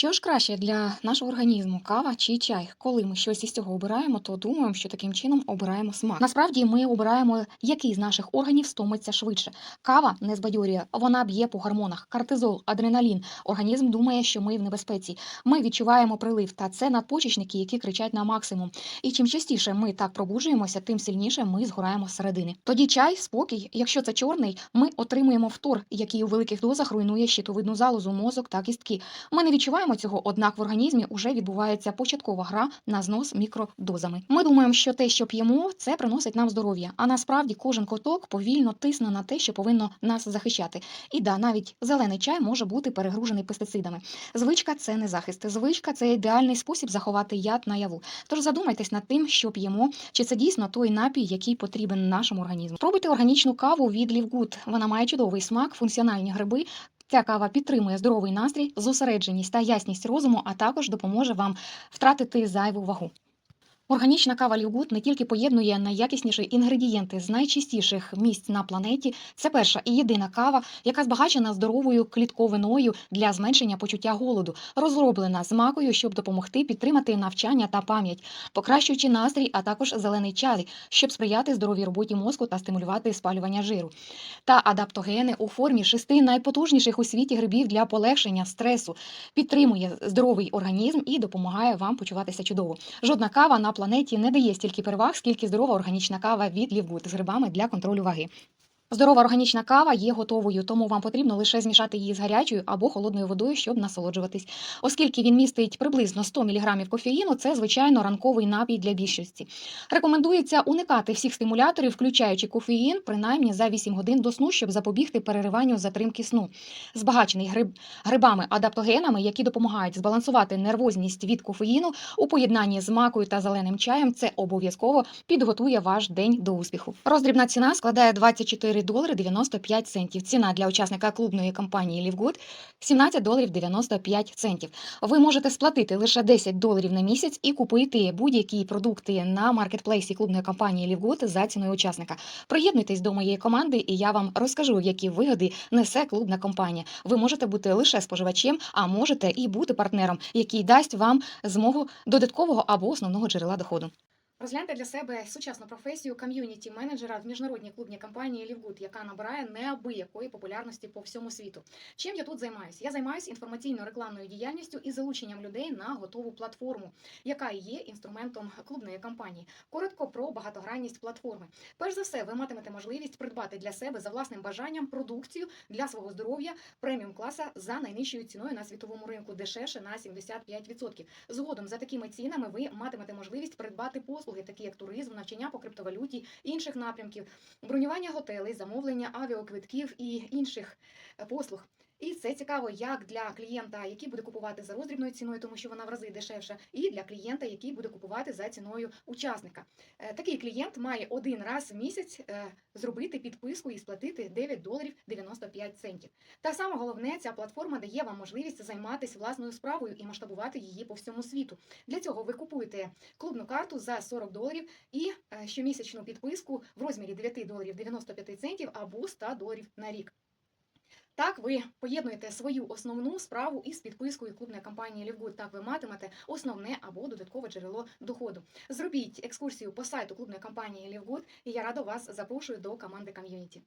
Що ж краще для нашого організму, кава чи чай? Коли ми щось із цього обираємо, то думаємо, що таким чином обираємо смак. Насправді ми обираємо, який з наших органів стомиться швидше. Кава не збадьорює, вона б'є по гормонах, кортизол, адреналін. Організм думає, що ми в небезпеці. Ми відчуваємо прилив, та це надпочечники, які кричать на максимум. І чим частіше ми так пробуджуємося, тим сильніше ми згораємо зсередини. Тоді чай, спокій. Якщо це чорний, ми отримуємо втор, який у великих дозах руйнує щитовидну залозу, мозок та кістки. Ми не відчуваємо цього, однак в організмі вже відбувається початкова гра на знос мікродозами. Ми думаємо, що те, що п'ємо, це приносить нам здоров'я. А насправді кожен коток повільно тисне на те, що повинно нас захищати. І да, навіть зелений чай може бути перегружений пестицидами. Звичка це не захист. Звичка це ідеальний спосіб заховати яд наяву. Тож задумайтесь над тим, що п'ємо, чи це дійсно той напій, який потрібен нашому організму. Спробуйте органічну каву від Лівгуд. Вона має чудовий смак, функціональні гриби. Ця кава підтримує здоровий настрій, зосередженість та ясність розуму, а також допоможе вам втратити зайву вагу. Органічна кава Лівгуд не тільки поєднує найякісніші інгредієнти з найчистіших місць на планеті. Це перша і єдина кава, яка збагачена здоровою клітковиною для зменшення почуття голоду, розроблена з макою, щоб допомогти підтримати навчання та пам'ять, покращуючи настрій, а також зелений чай, щоб сприяти здоровій роботі мозку та стимулювати спалювання жиру. Та адаптогени у формі шести найпотужніших у світі грибів для полегшення стресу, підтримує здоровий організм і допомагає вам почуватися чудово. Жодна кава на планеті не дає стільки переваг, скільки здорова органічна кава від лівгут з грибами для контролю ваги. Здорова органічна кава є готовою, тому вам потрібно лише змішати її з гарячою або холодною водою, щоб насолоджуватись. Оскільки він містить приблизно 100 мг кофеїну, це звичайно ранковий напій для більшості. Рекомендується уникати всіх стимуляторів, включаючи кофеїн, принаймні за 8 годин до сну, щоб запобігти перериванню затримки сну. Збагачений гриб, грибами адаптогенами, які допомагають збалансувати нервозність від кофеїну у поєднанні з макою та зеленим чаєм, це обов'язково підготує ваш день до успіху. Роздрібна ціна складає 24 долари 95 центів. Ціна для учасника клубної компанії Лівгуд 17 доларів 95 центів. Ви можете сплатити лише 10 доларів на місяць і купити будь-які продукти на маркетплейсі клубної компанії Лівгуд за ціною учасника. Приєднуйтесь до моєї команди, і я вам розкажу, які вигоди несе клубна компанія. Ви можете бути лише споживачем, а можете і бути партнером, який дасть вам змогу додаткового або основного джерела доходу. Розгляньте для себе сучасну професію ком'юніті менеджера в міжнародній клубній компанії Лівгуд, яка набирає неабиякої популярності по всьому світу. Чим я тут займаюся? Я займаюся інформаційно-рекламною діяльністю і залученням людей на готову платформу, яка є інструментом клубної кампанії. Коротко про багатогранність платформи. Перш за все, ви матимете можливість придбати для себе за власним бажанням продукцію для свого здоров'я преміум класа за найнижчою ціною на світовому ринку, дешевше на 75%. Згодом за такими цінами ви матимете можливість придбати послуги, такі як туризм, навчання по криптовалюті, інших напрямків, бронювання готелей, замовлення авіаквитків і інших е, послуг. І це цікаво як для клієнта, який буде купувати за роздрібною ціною, тому що вона в рази дешевша, і для клієнта, який буде купувати за ціною учасника. Е, Такий клієнт має один раз в місяць е, зробити підписку і сплатити 9 доларів 95 центів. Та саме головне, ця платформа дає вам можливість займатися власною справою і масштабувати її по всьому світу. Для цього ви купуєте клубну карту за 40 доларів і е, щомісячну підписку в розмірі 9 доларів 95 центів або 100 доларів на рік. Так, ви поєднуєте свою основну справу із підпискою клубної компанії Лівгуд. Так ви матимете основне або додаткове джерело доходу. Зробіть екскурсію по сайту клубної компанії Лівгуд, і я рада вас запрошую до команди ком'юніті.